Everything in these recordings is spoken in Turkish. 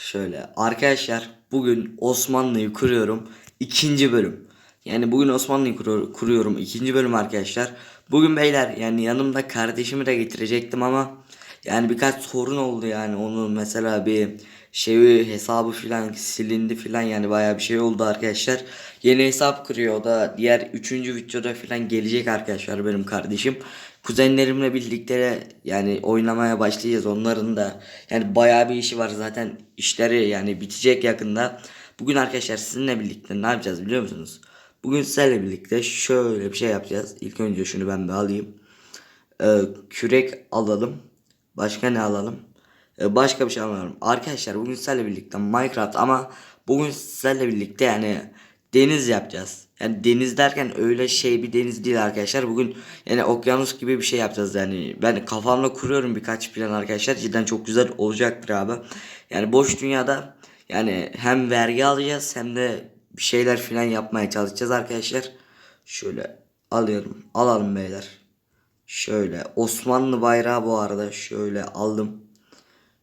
Şöyle arkadaşlar bugün Osmanlı'yı kuruyorum ikinci bölüm. Yani bugün Osmanlı'yı kuru- kuruyorum ikinci bölüm arkadaşlar. Bugün beyler yani yanımda kardeşimi de getirecektim ama yani birkaç sorun oldu yani onun mesela bir şeyi hesabı filan silindi filan yani bayağı bir şey oldu arkadaşlar. Yeni hesap kuruyor o da diğer üçüncü videoda filan gelecek arkadaşlar benim kardeşim. Kuzenlerimle birlikte yani oynamaya başlayacağız onların da yani bayağı bir işi var zaten işleri yani bitecek yakında. Bugün arkadaşlar sizinle birlikte ne yapacağız biliyor musunuz? Bugün sizlerle birlikte şöyle bir şey yapacağız. İlk önce şunu ben bir alayım. Ee, kürek alalım. Başka ne alalım? Ee, başka bir şey almıyorum. Arkadaşlar bugün sizlerle birlikte Minecraft ama bugün sizlerle birlikte yani deniz yapacağız. Yani deniz derken öyle şey bir deniz değil arkadaşlar. Bugün yani okyanus gibi bir şey yapacağız yani. Ben kafamda kuruyorum birkaç plan arkadaşlar. Cidden çok güzel olacaktır abi. Yani boş dünyada yani hem vergi alacağız hem de bir şeyler filan yapmaya çalışacağız arkadaşlar. Şöyle alıyorum. Alalım beyler. Şöyle Osmanlı bayrağı bu arada şöyle aldım.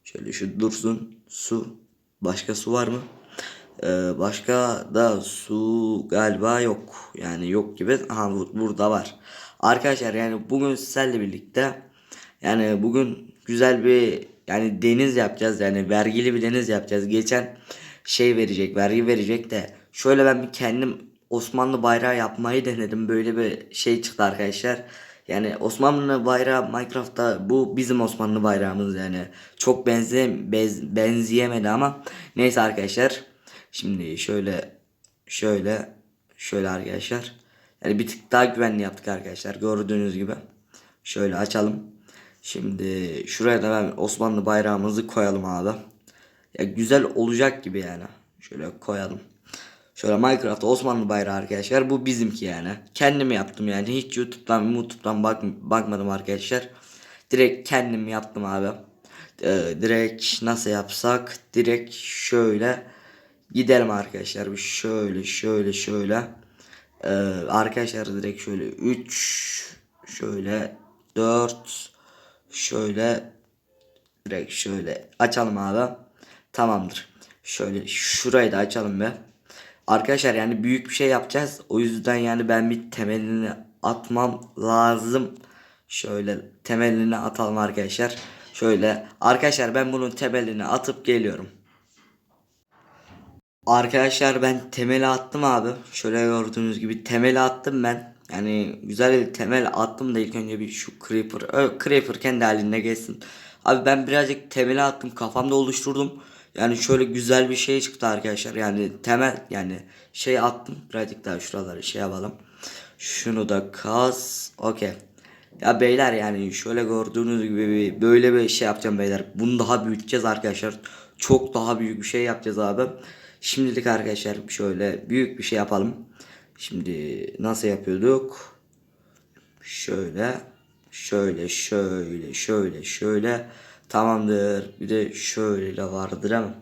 Şöyle şu dursun. Su. Başka su var mı? Ee, başka da su galiba yok. Yani yok gibi. Aha bu- burada var. Arkadaşlar yani bugün sizlerle birlikte yani bugün güzel bir yani deniz yapacağız. Yani vergili bir deniz yapacağız. Geçen şey verecek, vergi verecek de şöyle ben bir kendim Osmanlı bayrağı yapmayı denedim. Böyle bir şey çıktı arkadaşlar. Yani Osmanlı bayrağı Minecraft'ta bu bizim Osmanlı bayrağımız yani. Çok benze bez, benzeyemedi ama neyse arkadaşlar. Şimdi şöyle şöyle şöyle arkadaşlar. Yani bir tık daha güvenli yaptık arkadaşlar. Gördüğünüz gibi. Şöyle açalım. Şimdi şuraya da ben Osmanlı bayrağımızı koyalım abi. Ya güzel olacak gibi yani. Şöyle koyalım. Şöyle Minecraft Osmanlı bayrağı arkadaşlar. Bu bizimki yani. Kendim yaptım yani. Hiç YouTube'dan YouTube'dan bak bakmadım arkadaşlar. Direkt kendim yaptım abi. Ee, direkt nasıl yapsak? Direkt şöyle gidelim arkadaşlar. Bir şöyle şöyle şöyle. Ee, arkadaşlar direkt şöyle 3 şöyle 4 şöyle direkt şöyle açalım abi. Tamamdır. Şöyle şurayı da açalım be. Arkadaşlar yani büyük bir şey yapacağız. O yüzden yani ben bir temelini atmam lazım. Şöyle temelini atalım arkadaşlar. Şöyle arkadaşlar ben bunun temelini atıp geliyorum. Arkadaşlar ben temeli attım abi. Şöyle gördüğünüz gibi temeli attım ben. Yani güzel bir temel attım da ilk önce bir şu creeper. Ö, creeper kendi halinde geçsin. Abi ben birazcık temeli attım kafamda oluşturdum. Yani şöyle güzel bir şey çıktı arkadaşlar. Yani temel yani şey attım. Birazcık daha şuraları şey yapalım. Şunu da kas. Okey. Ya beyler yani şöyle gördüğünüz gibi böyle bir şey yapacağım beyler. Bunu daha büyüteceğiz arkadaşlar. Çok daha büyük bir şey yapacağız abi. Şimdilik arkadaşlar şöyle büyük bir şey yapalım. Şimdi nasıl yapıyorduk? Şöyle şöyle şöyle şöyle şöyle tamamdır. Bir de şöyle vardır ama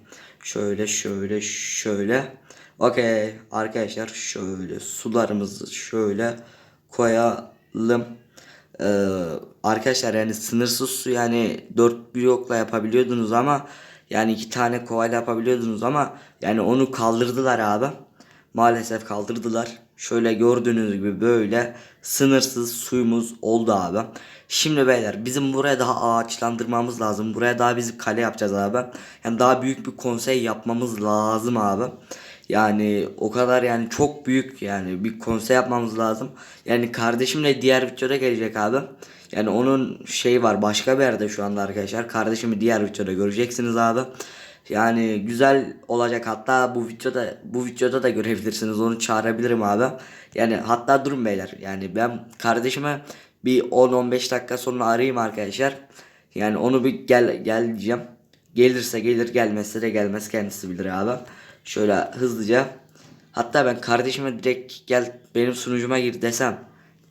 şöyle şöyle şöyle. Okey arkadaşlar şöyle sularımızı şöyle koyalım. Ee, arkadaşlar yani sınırsız su yani 4 blokla yapabiliyordunuz ama yani iki tane kovayla yapabiliyordunuz ama yani onu kaldırdılar abi. Maalesef kaldırdılar. Şöyle gördüğünüz gibi böyle sınırsız suyumuz oldu abi. Şimdi beyler bizim buraya daha ağaçlandırmamız lazım. Buraya daha biz kale yapacağız abi. Yani daha büyük bir konsey yapmamız lazım abi. Yani o kadar yani çok büyük yani bir konsey yapmamız lazım. Yani kardeşimle diğer videoda gelecek abi. Yani onun şey var başka bir yerde şu anda arkadaşlar. Kardeşimi diğer videoda göreceksiniz abi. Yani güzel olacak hatta bu videoda bu videoda da görebilirsiniz onu çağırabilirim abi. Yani hatta durun beyler yani ben kardeşime bir 10-15 dakika sonra arayayım arkadaşlar. Yani onu bir gel gel diyeceğim. Gelirse gelir gelmezse de gelmez kendisi bilir abi. Şöyle hızlıca. Hatta ben kardeşime direkt gel benim sunucuma gir desem.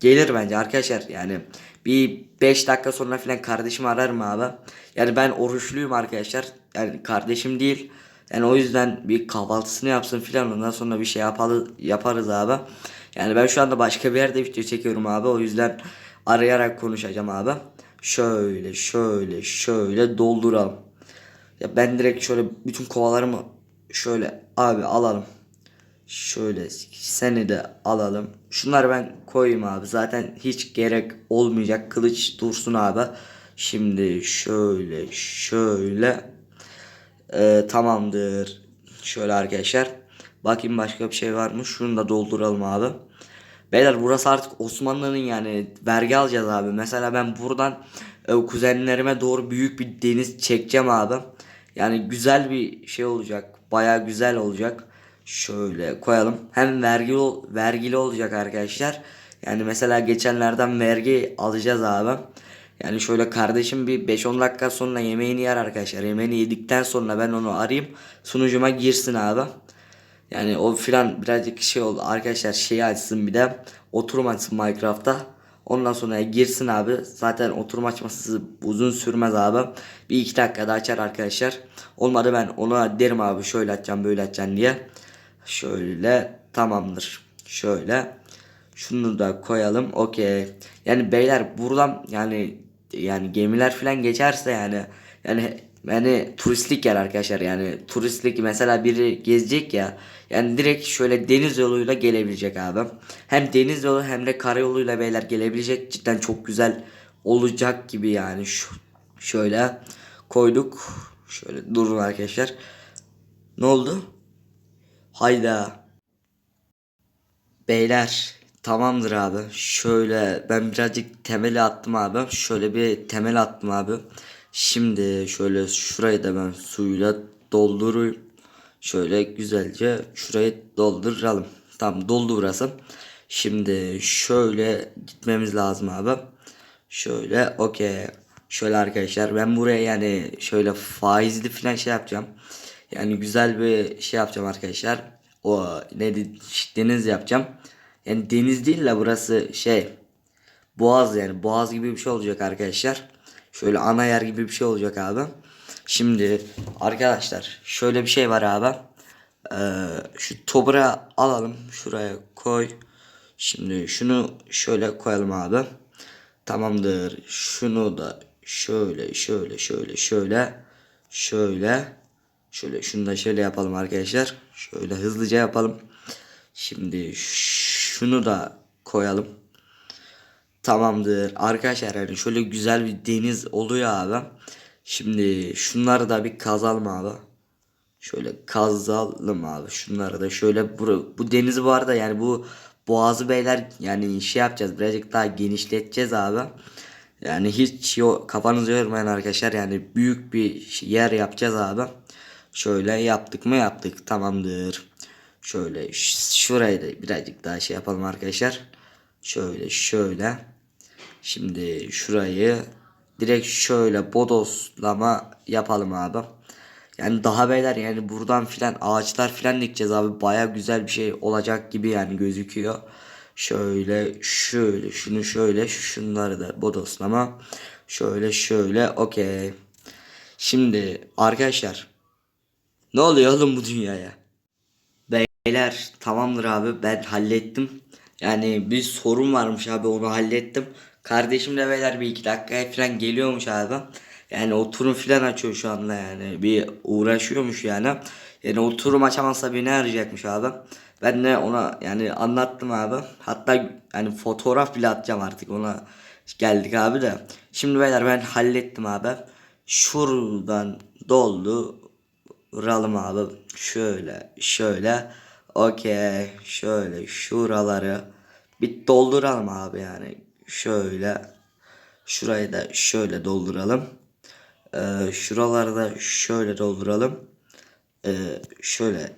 Gelir bence arkadaşlar yani. Bir 5 dakika sonra falan kardeşimi ararım abi. Yani ben oruçluyum arkadaşlar. Yani kardeşim değil. Yani o yüzden bir kahvaltısını yapsın filan ondan sonra bir şey yapalı, yaparız abi. Yani ben şu anda başka bir yerde video çekiyorum abi. O yüzden arayarak konuşacağım abi. Şöyle şöyle şöyle dolduralım. Ya ben direkt şöyle bütün kovalarımı şöyle abi alalım. Şöyle seni de alalım. Şunları ben koyayım abi. Zaten hiç gerek olmayacak. Kılıç dursun abi. Şimdi şöyle şöyle Ee, tamamdır. Şöyle arkadaşlar. Bakayım başka bir şey var mı? Şunu da dolduralım abi. Beyler burası artık Osmanlı'nın yani vergi alacağız abi. Mesela ben buradan e, kuzenlerime doğru büyük bir deniz çekeceğim abi. Yani güzel bir şey olacak. Baya güzel olacak. Şöyle koyalım. Hem vergi vergili olacak arkadaşlar. Yani mesela geçenlerden vergi alacağız abi. Yani şöyle kardeşim bir 5-10 dakika sonra yemeğini yer arkadaşlar. Yemeğini yedikten sonra ben onu arayayım. Sunucuma girsin abi. Yani o filan birazcık şey oldu. Arkadaşlar şeyi açsın bir de. Oturum açsın Minecraft'ta. Ondan sonra girsin abi. Zaten oturum açması uzun sürmez abi. Bir iki dakikada açar arkadaşlar. Olmadı ben ona derim abi şöyle açacağım böyle açacağım diye. Şöyle tamamdır. Şöyle. Şunu da koyalım. Okey. Yani beyler buradan yani yani gemiler falan geçerse yani yani yani turistlik yer arkadaşlar yani turistlik mesela biri gezecek ya yani direkt şöyle deniz yoluyla gelebilecek abi. Hem deniz yolu hem de karayoluyla beyler gelebilecek cidden çok güzel olacak gibi yani şu şöyle koyduk. Şöyle durun arkadaşlar. Ne oldu? Hayda. Beyler tamamdır abi. Şöyle ben birazcık temeli attım abi. Şöyle bir temel attım abi. Şimdi şöyle şurayı da ben suyla doldurayım. Şöyle güzelce şurayı dolduralım. Tamam doldu burası. Şimdi şöyle gitmemiz lazım abi. Şöyle okey. Şöyle arkadaşlar ben buraya yani şöyle faizli falan şey yapacağım. Yani güzel bir şey yapacağım arkadaşlar. O ne de- deniz yapacağım. Yani deniz değil de burası şey boğaz yani boğaz gibi bir şey olacak arkadaşlar. Şöyle ana yer gibi bir şey olacak abi. Şimdi arkadaşlar şöyle bir şey var abi. Ee, şu toprağı alalım şuraya koy. Şimdi şunu şöyle koyalım abi. Tamamdır. Şunu da şöyle şöyle şöyle şöyle şöyle şöyle şunu da şöyle yapalım arkadaşlar. Şöyle hızlıca yapalım. Şimdi şunu da koyalım. Tamamdır. Arkadaşlar yani şöyle güzel bir deniz oluyor abi. Şimdi şunları da bir kazalım abi. Şöyle kazalım abi. Şunları da şöyle bu, bu deniz bu arada yani bu Boğazı beyler yani şey yapacağız birazcık daha genişleteceğiz abi. Yani hiç yo, kafanızı yormayın arkadaşlar yani büyük bir yer yapacağız abi. Şöyle yaptık mı yaptık tamamdır. Şöyle şurayı da birazcık daha şey yapalım arkadaşlar. Şöyle şöyle. Şimdi şurayı direkt şöyle bodoslama yapalım abi. Yani daha beyler yani buradan filan ağaçlar filan dikeceğiz abi. Baya güzel bir şey olacak gibi yani gözüküyor. Şöyle şöyle şunu şöyle şunları da bodoslama. Şöyle şöyle okey. Şimdi arkadaşlar ne oluyor oğlum bu dünyaya? Beyler tamamdır abi ben hallettim. Yani bir sorun varmış abi onu hallettim. Kardeşim de beyler bir iki dakikaya falan geliyormuş abi. Yani oturum falan açıyor şu anda yani. Bir uğraşıyormuş yani. Yani oturum açamazsa beni arayacakmış abi. Ben de ona yani anlattım abi. Hatta yani fotoğraf bile atacağım artık ona geldik abi de. Şimdi beyler ben hallettim abi. Şuradan doldu. Vuralım abi. Şöyle şöyle. Okey. Şöyle şuraları bir dolduralım abi yani. Şöyle. Şurayı da şöyle dolduralım. Ee, şuraları da şöyle dolduralım. Ee, şöyle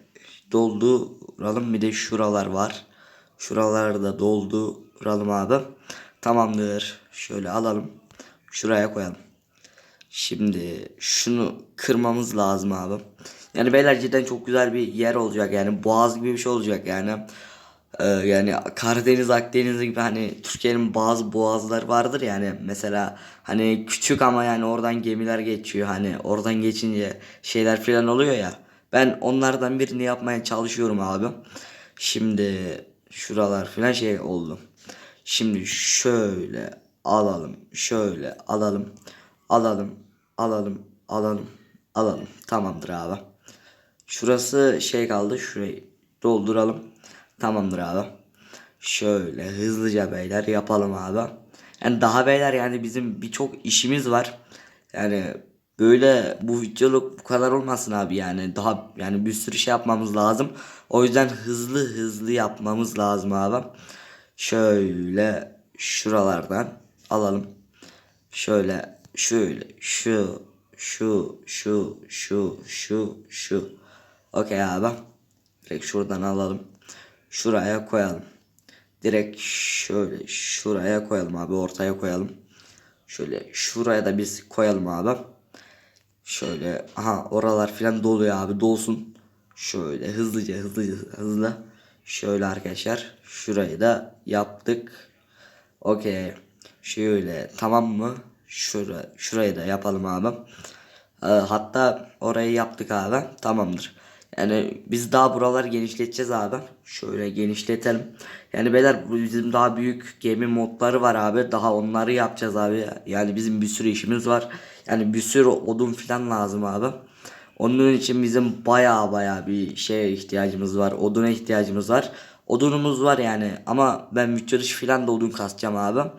dolduralım. Bir de şuralar var. Şuraları da dolduralım abi. Tamamdır. Şöyle alalım. Şuraya koyalım. Şimdi şunu kırmamız lazım abi. Yani beyler cidden çok güzel bir yer olacak yani boğaz gibi bir şey olacak yani. Ee, yani Karadeniz, Akdeniz gibi hani Türkiye'nin bazı boğazları vardır yani mesela hani küçük ama yani oradan gemiler geçiyor hani oradan geçince şeyler falan oluyor ya. Ben onlardan birini yapmaya çalışıyorum abi. Şimdi şuralar falan şey oldu. Şimdi şöyle alalım, şöyle alalım, alalım, alalım, alalım, alalım. Tamamdır abi. Şurası şey kaldı. Şurayı dolduralım. Tamamdır abi. Şöyle hızlıca beyler yapalım abi. Yani daha beyler yani bizim birçok işimiz var. Yani böyle bu videoluk bu kadar olmasın abi yani daha yani bir sürü şey yapmamız lazım. O yüzden hızlı hızlı yapmamız lazım abi. Şöyle şuralardan alalım. Şöyle şöyle şu şu şu şu şu şu. Okey abi. Direkt şuradan alalım. Şuraya koyalım. Direkt şöyle şuraya koyalım abi ortaya koyalım. Şöyle şuraya da biz koyalım abi. Şöyle aha oralar filan doluyor abi dolsun. Şöyle hızlıca hızlıca hızlı. Şöyle arkadaşlar şurayı da yaptık. Okey. Şöyle tamam mı? Şura, şurayı da yapalım abi. Ee, hatta orayı yaptık abi. Tamamdır. Yani biz daha buraları genişleteceğiz abi. Şöyle genişletelim. Yani beyler bizim daha büyük gemi modları var abi. Daha onları yapacağız abi. Yani bizim bir sürü işimiz var. Yani bir sürü odun falan lazım abi. Onun için bizim baya baya bir şeye ihtiyacımız var. Oduna ihtiyacımız var. Odunumuz var yani ama ben dışı falan da odun kasacağım abi.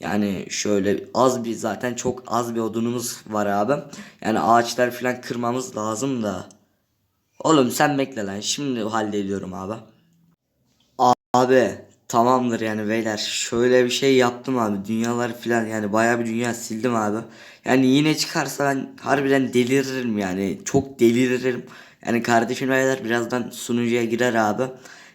Yani şöyle az bir zaten çok az bir odunumuz var abi. Yani ağaçlar falan kırmamız lazım da. Oğlum sen bekle lan şimdi hallediyorum abi. Abi tamamdır yani beyler şöyle bir şey yaptım abi dünyalar filan yani baya bir dünya sildim abi. Yani yine çıkarsa ben harbiden deliririm yani çok deliririm. Yani kardeşim beyler birazdan sunucuya girer abi.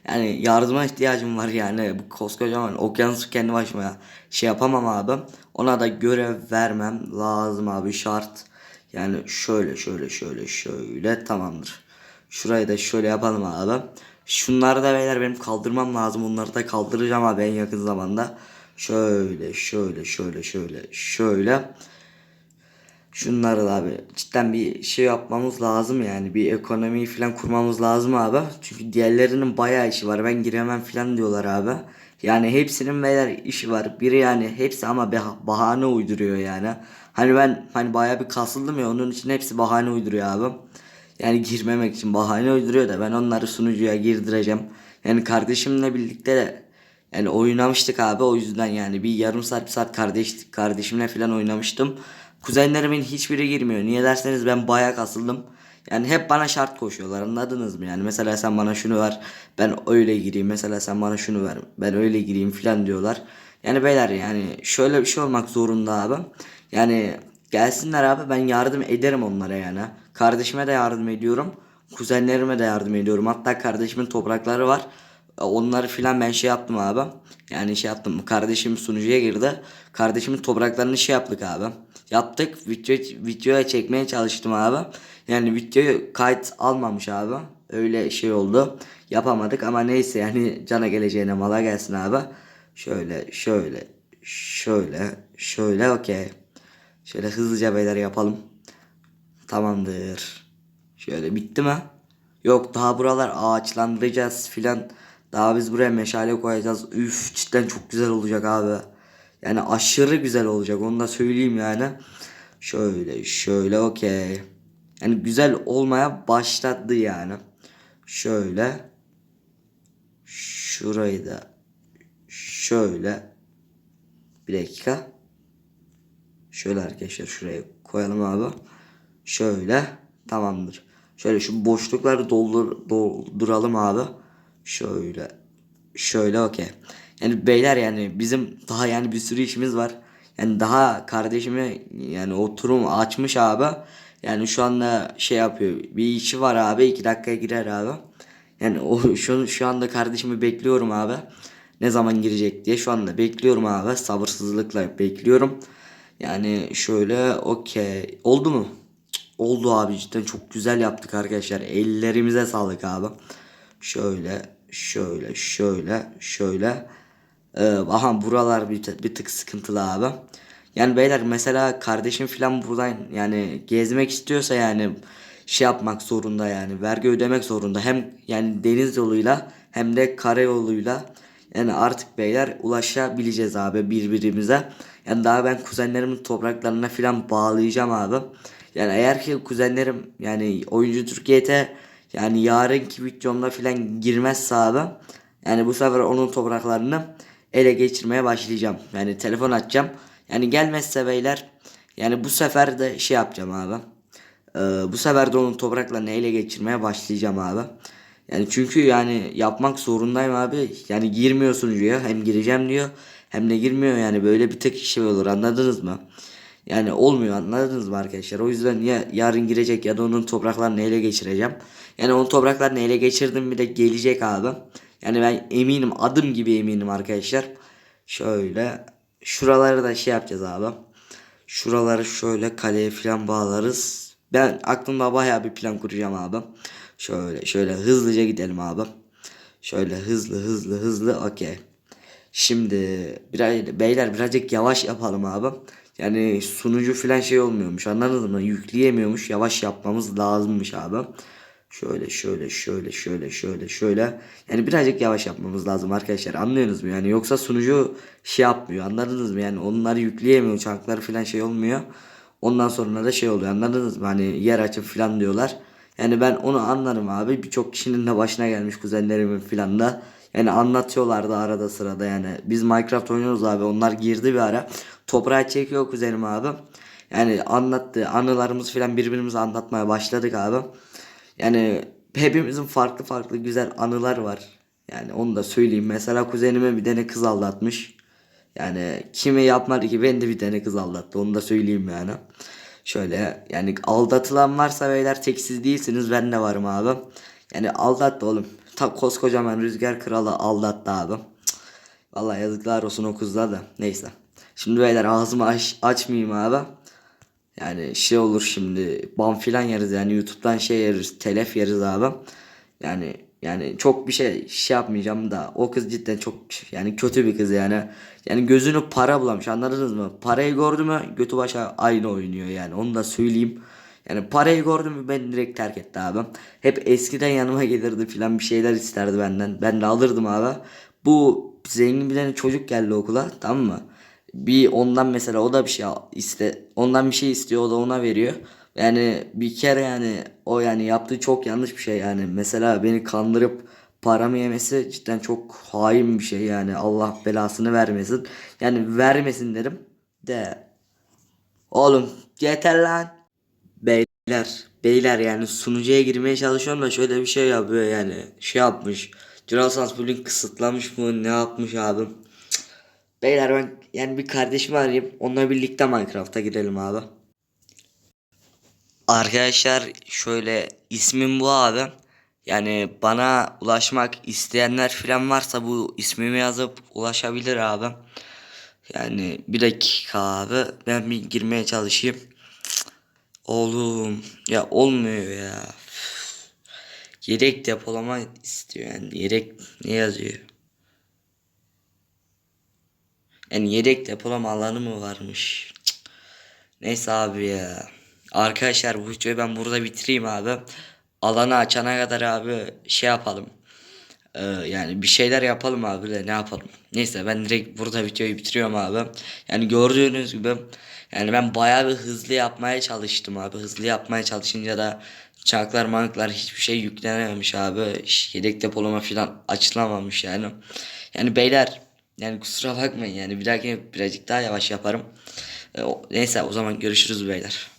Yani yardıma ihtiyacım var yani bu koskocaman okyanusu kendi başıma şey yapamam abi. Ona da görev vermem lazım abi şart. Yani şöyle şöyle şöyle şöyle tamamdır. Şurayı da şöyle yapalım abi. Şunları da beyler benim kaldırmam lazım. Onları da kaldıracağım abi en yakın zamanda. Şöyle şöyle şöyle şöyle şöyle. Şunları da abi cidden bir şey yapmamız lazım yani bir ekonomi falan kurmamız lazım abi. Çünkü diğerlerinin bayağı işi var ben giremem falan diyorlar abi. Yani hepsinin beyler işi var. Biri yani hepsi ama bahane uyduruyor yani. Hani ben hani bayağı bir kasıldım ya onun için hepsi bahane uyduruyor abi. Yani girmemek için bahane uyduruyor da ben onları sunucuya girdireceğim. Yani kardeşimle birlikte de yani oynamıştık abi o yüzden yani bir yarım saat bir saat kardeş, kardeşimle falan oynamıştım. Kuzenlerimin hiçbiri girmiyor. Niye derseniz ben bayağı kasıldım. Yani hep bana şart koşuyorlar anladınız mı? Yani mesela sen bana şunu ver ben öyle gireyim. Mesela sen bana şunu ver ben öyle gireyim falan diyorlar. Yani beyler yani şöyle bir şey olmak zorunda abi. Yani gelsinler abi ben yardım ederim onlara yani. Kardeşime de yardım ediyorum. Kuzenlerime de yardım ediyorum. Hatta kardeşimin toprakları var. Onları filan ben şey yaptım abi. Yani şey yaptım. Kardeşim sunucuya girdi. Kardeşimin topraklarını şey yaptık abi. Yaptık. Video, videoya çekmeye çalıştım abi. Yani videoyu kayıt almamış abi. Öyle şey oldu. Yapamadık ama neyse yani cana geleceğine mala gelsin abi. Şöyle şöyle şöyle şöyle okey. Şöyle hızlıca beyler yapalım. Tamamdır. Şöyle bitti mi? Yok daha buralar ağaçlandıracağız filan. Daha biz buraya meşale koyacağız. Üf cidden çok güzel olacak abi. Yani aşırı güzel olacak onu da söyleyeyim yani. Şöyle şöyle okey. Yani güzel olmaya başladı yani. Şöyle. Şurayı da şöyle. Bir dakika. Şöyle arkadaşlar şuraya koyalım abi. Şöyle tamamdır. Şöyle şu boşlukları doldur, dolduralım abi. Şöyle. Şöyle okey. Yani beyler yani bizim daha yani bir sürü işimiz var. Yani daha kardeşimi yani oturum açmış abi. Yani şu anda şey yapıyor. Bir işi var abi. iki dakikaya girer abi. Yani o şu, şu anda kardeşimi bekliyorum abi. Ne zaman girecek diye şu anda bekliyorum abi. Sabırsızlıkla bekliyorum. Yani şöyle okey. Oldu mu? Oldu abi cidden çok güzel yaptık arkadaşlar. Ellerimize sağlık abi. Şöyle şöyle şöyle şöyle. Ee, aha buralar bir, bir tık sıkıntılı abi. Yani beyler mesela kardeşim falan buradan yani gezmek istiyorsa yani şey yapmak zorunda yani vergi ödemek zorunda. Hem yani deniz yoluyla hem de karayoluyla yani artık beyler ulaşabileceğiz abi birbirimize. Yani daha ben kuzenlerimin topraklarına falan bağlayacağım abi. Yani eğer ki kuzenlerim yani oyuncu Türkiye'de yani yarınki videomda filan girmezse abi yani bu sefer onun topraklarını ele geçirmeye başlayacağım. Yani telefon açacağım. Yani gelmezse beyler yani bu sefer de şey yapacağım abi. Ee, bu sefer de onun topraklarını ele geçirmeye başlayacağım abi. Yani çünkü yani yapmak zorundayım abi. Yani girmiyor sunucuya. Hem gireceğim diyor hem de girmiyor yani böyle bir tek şey olur anladınız mı? Yani olmuyor anladınız mı arkadaşlar? O yüzden ya yarın girecek ya da onun topraklarını ele geçireceğim. Yani onun topraklarını ele geçirdim bir de gelecek abi. Yani ben eminim adım gibi eminim arkadaşlar. Şöyle şuraları da şey yapacağız abi. Şuraları şöyle kaleye falan bağlarız. Ben aklımda bayağı bir plan kuracağım abi. Şöyle şöyle hızlıca gidelim abi. Şöyle hızlı hızlı hızlı okey. Şimdi biraz, beyler birazcık yavaş yapalım abi. Yani sunucu falan şey olmuyormuş anladınız mı? Yükleyemiyormuş yavaş yapmamız lazımmış abi. Şöyle şöyle şöyle şöyle şöyle şöyle. Yani birazcık yavaş yapmamız lazım arkadaşlar anlıyorsunuz mu? Yani yoksa sunucu şey yapmıyor anladınız mı? Yani onları yükleyemiyor çankları falan şey olmuyor. Ondan sonra da şey oluyor anladınız mı? Hani yer açıp falan diyorlar. Yani ben onu anlarım abi. Birçok kişinin de başına gelmiş kuzenlerimin falan da. Yani anlatıyorlardı arada sırada yani. Biz Minecraft oynuyoruz abi. Onlar girdi bir ara. Toprağa çekiyor kuzenim abi. Yani anlattı. Anılarımızı falan birbirimize anlatmaya başladık abi. Yani hepimizin farklı farklı güzel anılar var. Yani onu da söyleyeyim. Mesela kuzenime bir tane kız aldatmış. Yani kimi yapmadı ki ben de bir tane kız aldattı. Onu da söyleyeyim yani. Şöyle yani aldatılan varsa beyler tek siz değilsiniz ben de varım abi. Yani aldattı oğlum. Ta koskocaman rüzgar kralı aldattı abi. Cık. Vallahi yazıklar olsun o kızlar da. Neyse. Şimdi beyler ağzımı aç, açmayayım abi. Yani şey olur şimdi ban filan yeriz yani YouTube'dan şey yeriz telef yeriz abi. Yani yani çok bir şey şey yapmayacağım da o kız cidden çok yani kötü bir kız yani. Yani gözünü para bulamış anladınız mı? Parayı gördü mü götü başa aynı oynuyor yani onu da söyleyeyim. Yani parayı gördüm mü beni direkt terk etti abi. Hep eskiden yanıma gelirdi filan bir şeyler isterdi benden. Ben de alırdım abi. Bu zengin bir tane çocuk geldi okula tamam mı? Bir ondan mesela o da bir şey iste ondan bir şey istiyor o da ona veriyor. Yani bir kere yani o yani yaptığı çok yanlış bir şey yani. Mesela beni kandırıp paramı yemesi cidden çok hain bir şey yani. Allah belasını vermesin. Yani vermesin derim de. Oğlum yeter lan. Beyler, beyler yani sunucuya girmeye çalışıyorum da şöyle bir şey yapıyor yani. Şey yapmış. Dural Sansbul'ün kısıtlamış mı ne yapmış abim. Beyler ben yani bir kardeşimi arayayım. Onunla birlikte Minecraft'a girelim abi. Arkadaşlar şöyle ismim bu abi. Yani bana ulaşmak isteyenler falan varsa bu ismimi yazıp ulaşabilir abi. Yani bir dakika abi ben bir girmeye çalışayım. Oğlum ya olmuyor ya. Yedek depolama istiyor yani yedek ne yazıyor? Yani yedek depolama alanı mı varmış? Neyse abi ya. Arkadaşlar bu videoyu ben burada bitireyim abi. Alanı açana kadar abi şey yapalım. Ee, yani bir şeyler yapalım abi de ne yapalım. Neyse ben direkt burada videoyu bitiriyorum abi. Yani gördüğünüz gibi yani ben bayağı bir hızlı yapmaya çalıştım abi. Hızlı yapmaya çalışınca da çarklar manıklar hiçbir şey yüklenememiş abi. Yedek depolama falan açılamamış yani. Yani beyler yani kusura bakmayın yani bir dahaki birazcık daha yavaş yaparım. Ee, neyse o zaman görüşürüz beyler.